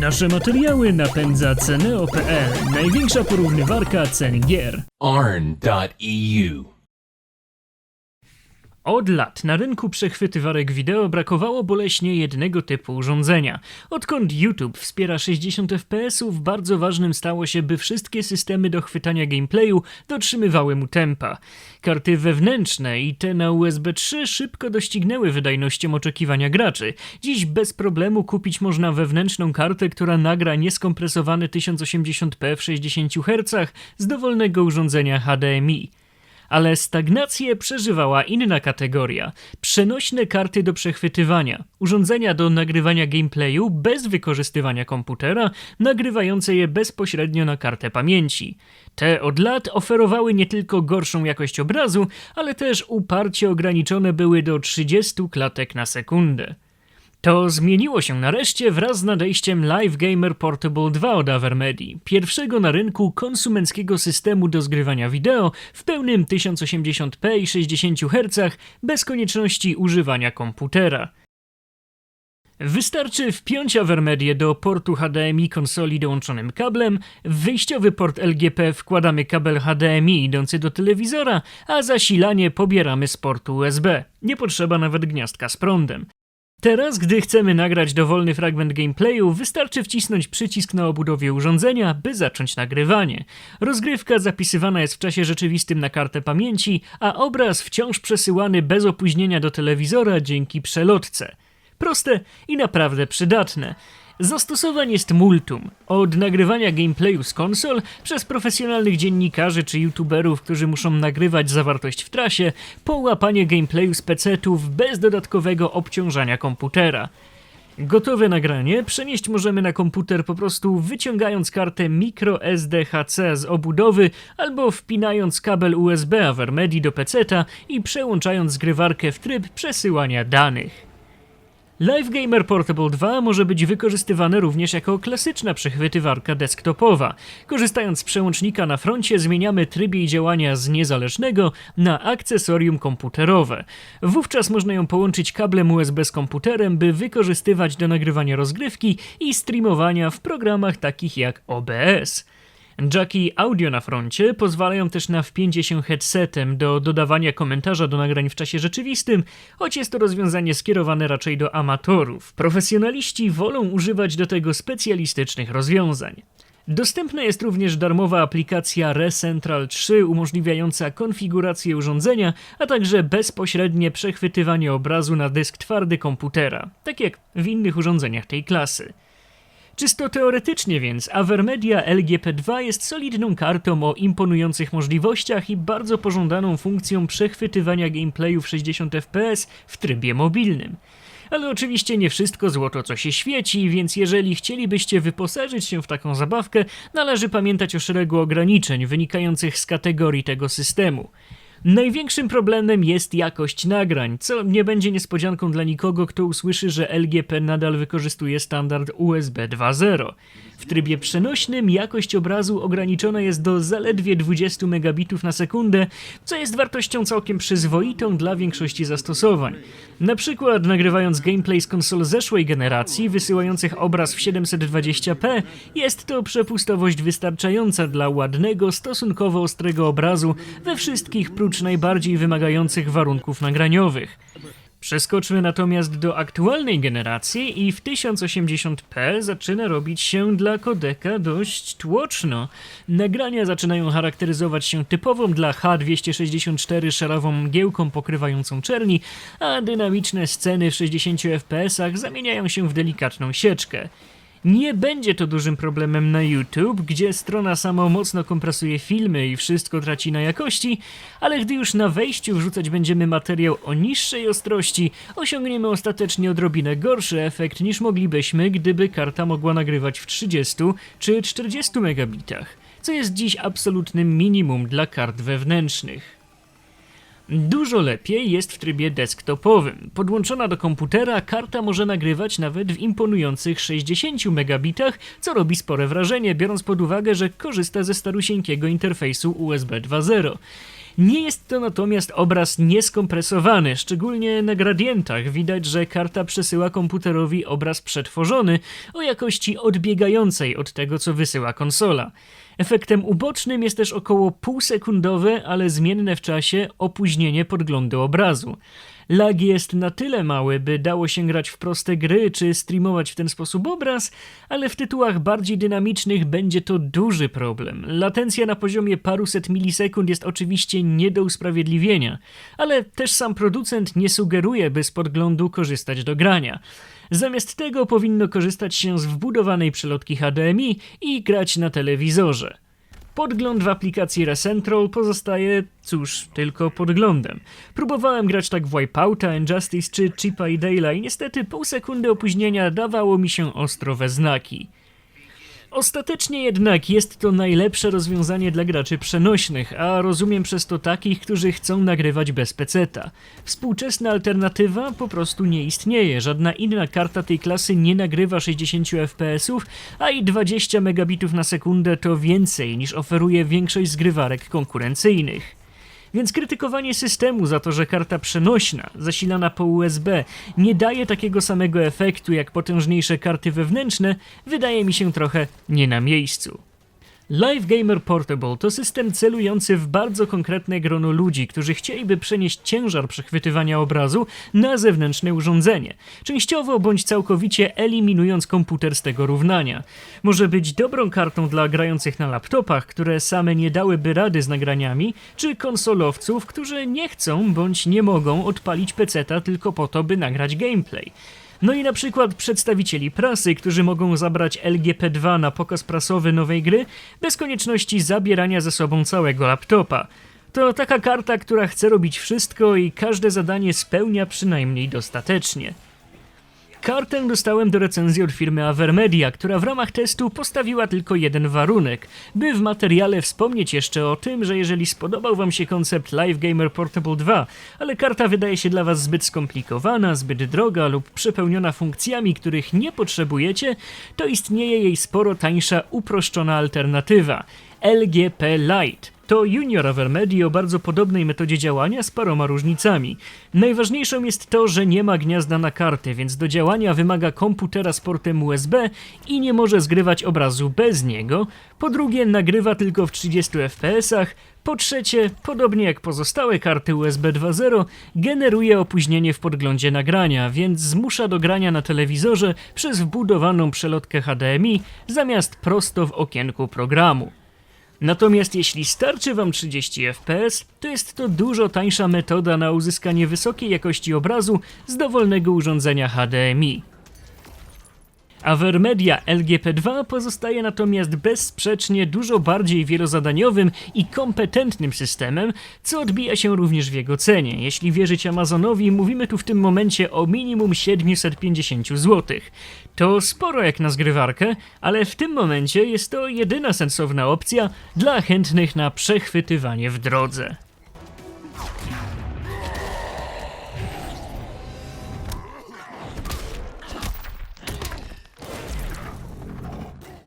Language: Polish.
Nasze materiały napędza Ceneo.pl, największa porównywarka cen gier. arn.eu. Od lat na rynku przechwytywarek wideo brakowało boleśnie jednego typu urządzenia. Odkąd YouTube wspiera 60 fps, bardzo ważnym stało się, by wszystkie systemy do chwytania gameplayu dotrzymywały mu tempa. Karty wewnętrzne i te na USB 3 szybko doścignęły wydajnością oczekiwania graczy. Dziś bez problemu kupić można wewnętrzną kartę, która nagra nieskompresowany 1080p w 60 Hz z dowolnego urządzenia HDMI. Ale stagnację przeżywała inna kategoria przenośne karty do przechwytywania, urządzenia do nagrywania gameplayu bez wykorzystywania komputera, nagrywające je bezpośrednio na kartę pamięci. Te od lat oferowały nie tylko gorszą jakość obrazu, ale też uparcie ograniczone były do 30 klatek na sekundę. To zmieniło się nareszcie wraz z nadejściem Live Gamer Portable 2 od Avermedi, pierwszego na rynku konsumenckiego systemu do zgrywania wideo w pełnym 1080p i 60 Hz bez konieczności używania komputera. Wystarczy wpiąć Avermedię do portu HDMI konsoli dołączonym kablem, w wyjściowy port LGP wkładamy kabel HDMI idący do telewizora, a zasilanie pobieramy z portu USB. Nie potrzeba nawet gniazdka z prądem. Teraz, gdy chcemy nagrać dowolny fragment gameplayu, wystarczy wcisnąć przycisk na obudowie urządzenia, by zacząć nagrywanie. Rozgrywka zapisywana jest w czasie rzeczywistym na kartę pamięci, a obraz wciąż przesyłany bez opóźnienia do telewizora dzięki przelotce. Proste i naprawdę przydatne. Zastosowań jest multum. Od nagrywania gameplayu z konsol, przez profesjonalnych dziennikarzy czy youtuberów, którzy muszą nagrywać zawartość w trasie, po łapanie gameplayu z PC-ów bez dodatkowego obciążania komputera. Gotowe nagranie przenieść możemy na komputer po prostu wyciągając kartę microSDHC z obudowy albo wpinając kabel USB Avermedi do PC-ta i przełączając zgrywarkę w tryb przesyłania danych. Live Gamer Portable 2 może być wykorzystywane również jako klasyczna przechwytywarka desktopowa. Korzystając z przełącznika na froncie zmieniamy tryb jej działania z niezależnego na akcesorium komputerowe. Wówczas można ją połączyć kablem USB z komputerem, by wykorzystywać do nagrywania rozgrywki i streamowania w programach takich jak OBS. Jacki audio na froncie pozwalają też na wpięcie się headsetem do dodawania komentarza do nagrań w czasie rzeczywistym, choć jest to rozwiązanie skierowane raczej do amatorów. Profesjonaliści wolą używać do tego specjalistycznych rozwiązań. Dostępna jest również darmowa aplikacja ReCentral 3 umożliwiająca konfigurację urządzenia, a także bezpośrednie przechwytywanie obrazu na dysk twardy komputera, tak jak w innych urządzeniach tej klasy. Czysto teoretycznie więc Avermedia LGP2 jest solidną kartą o imponujących możliwościach i bardzo pożądaną funkcją przechwytywania gameplayu w 60 fps w trybie mobilnym. Ale oczywiście nie wszystko złoto co się świeci, więc jeżeli chcielibyście wyposażyć się w taką zabawkę, należy pamiętać o szeregu ograniczeń wynikających z kategorii tego systemu. Największym problemem jest jakość nagrań, co nie będzie niespodzianką dla nikogo, kto usłyszy, że LGP nadal wykorzystuje standard USB 2.0. W trybie przenośnym jakość obrazu ograniczona jest do zaledwie 20 megabitów na sekundę, co jest wartością całkiem przyzwoitą dla większości zastosowań. Na przykład nagrywając gameplay z konsol zeszłej generacji, wysyłających obraz w 720p, jest to przepustowość wystarczająca dla ładnego, stosunkowo ostrego obrazu we wszystkich prócz najbardziej wymagających warunków nagraniowych. Przeskoczmy natomiast do aktualnej generacji i w 1080p zaczyna robić się dla kodeka dość tłoczno. Nagrania zaczynają charakteryzować się typową dla H264 szarową mgiełką pokrywającą czerni, a dynamiczne sceny w 60 fps zamieniają się w delikatną sieczkę. Nie będzie to dużym problemem na YouTube, gdzie strona sama mocno kompresuje filmy i wszystko traci na jakości, ale gdy już na wejściu wrzucać będziemy materiał o niższej ostrości, osiągniemy ostatecznie odrobinę gorszy efekt niż moglibyśmy, gdyby karta mogła nagrywać w 30 czy 40 megabitach, co jest dziś absolutnym minimum dla kart wewnętrznych. Dużo lepiej jest w trybie desktopowym. Podłączona do komputera, karta może nagrywać nawet w imponujących 60 megabitach, co robi spore wrażenie, biorąc pod uwagę, że korzysta ze starusieńkiego interfejsu USB 2.0. Nie jest to natomiast obraz nieskompresowany, szczególnie na gradientach widać, że karta przesyła komputerowi obraz przetworzony o jakości odbiegającej od tego, co wysyła konsola. Efektem ubocznym jest też około półsekundowe, ale zmienne w czasie opóźnienie podglądu obrazu. Lag jest na tyle mały, by dało się grać w proste gry czy streamować w ten sposób obraz, ale w tytułach bardziej dynamicznych będzie to duży problem. Latencja na poziomie paruset milisekund jest oczywiście nie do usprawiedliwienia, ale też sam producent nie sugeruje, by z podglądu korzystać do grania. Zamiast tego powinno korzystać się z wbudowanej przelotki HDMI i grać na telewizorze. Podgląd w aplikacji Recentrol pozostaje, cóż, tylko podglądem. Próbowałem grać tak w Wipeouta, Injustice czy Chipa i Dale'a i niestety pół sekundy opóźnienia dawało mi się ostro we znaki. Ostatecznie jednak jest to najlepsze rozwiązanie dla graczy przenośnych, a rozumiem przez to takich, którzy chcą nagrywać bez peceta. Współczesna alternatywa po prostu nie istnieje, żadna inna karta tej klasy nie nagrywa 60 fps, a i 20 megabitów na sekundę to więcej niż oferuje większość zgrywarek konkurencyjnych. Więc krytykowanie systemu za to, że karta przenośna, zasilana po USB, nie daje takiego samego efektu jak potężniejsze karty wewnętrzne, wydaje mi się trochę nie na miejscu. Live Gamer Portable to system celujący w bardzo konkretne grono ludzi, którzy chcieliby przenieść ciężar przechwytywania obrazu na zewnętrzne urządzenie, częściowo bądź całkowicie eliminując komputer z tego równania. Może być dobrą kartą dla grających na laptopach, które same nie dałyby rady z nagraniami, czy konsolowców, którzy nie chcą bądź nie mogą odpalić peceta tylko po to, by nagrać gameplay. No i na przykład przedstawicieli prasy, którzy mogą zabrać LGP2 na pokaz prasowy nowej gry bez konieczności zabierania ze sobą całego laptopa. To taka karta, która chce robić wszystko i każde zadanie spełnia przynajmniej dostatecznie. Kartę dostałem do recenzji od firmy Avermedia, która w ramach testu postawiła tylko jeden warunek, by w materiale wspomnieć jeszcze o tym, że jeżeli spodobał Wam się koncept Live Gamer Portable 2, ale karta wydaje się dla Was zbyt skomplikowana, zbyt droga lub przepełniona funkcjami, których nie potrzebujecie, to istnieje jej sporo tańsza, uproszczona alternatywa LGP Lite. To junior Avermedi o bardzo podobnej metodzie działania z paroma różnicami. Najważniejszą jest to, że nie ma gniazda na karty, więc do działania wymaga komputera z portem USB i nie może zgrywać obrazu bez niego. Po drugie, nagrywa tylko w 30 fps. Po trzecie, podobnie jak pozostałe karty USB 2.0, generuje opóźnienie w podglądzie nagrania, więc zmusza do grania na telewizorze przez wbudowaną przelotkę HDMI zamiast prosto w okienku programu. Natomiast jeśli starczy Wam 30 fps, to jest to dużo tańsza metoda na uzyskanie wysokiej jakości obrazu z dowolnego urządzenia HDMI. Avermedia LGP2 pozostaje natomiast bezsprzecznie dużo bardziej wielozadaniowym i kompetentnym systemem, co odbija się również w jego cenie. Jeśli wierzyć Amazonowi, mówimy tu w tym momencie o minimum 750 zł. To sporo jak na zgrywarkę, ale w tym momencie jest to jedyna sensowna opcja dla chętnych na przechwytywanie w drodze.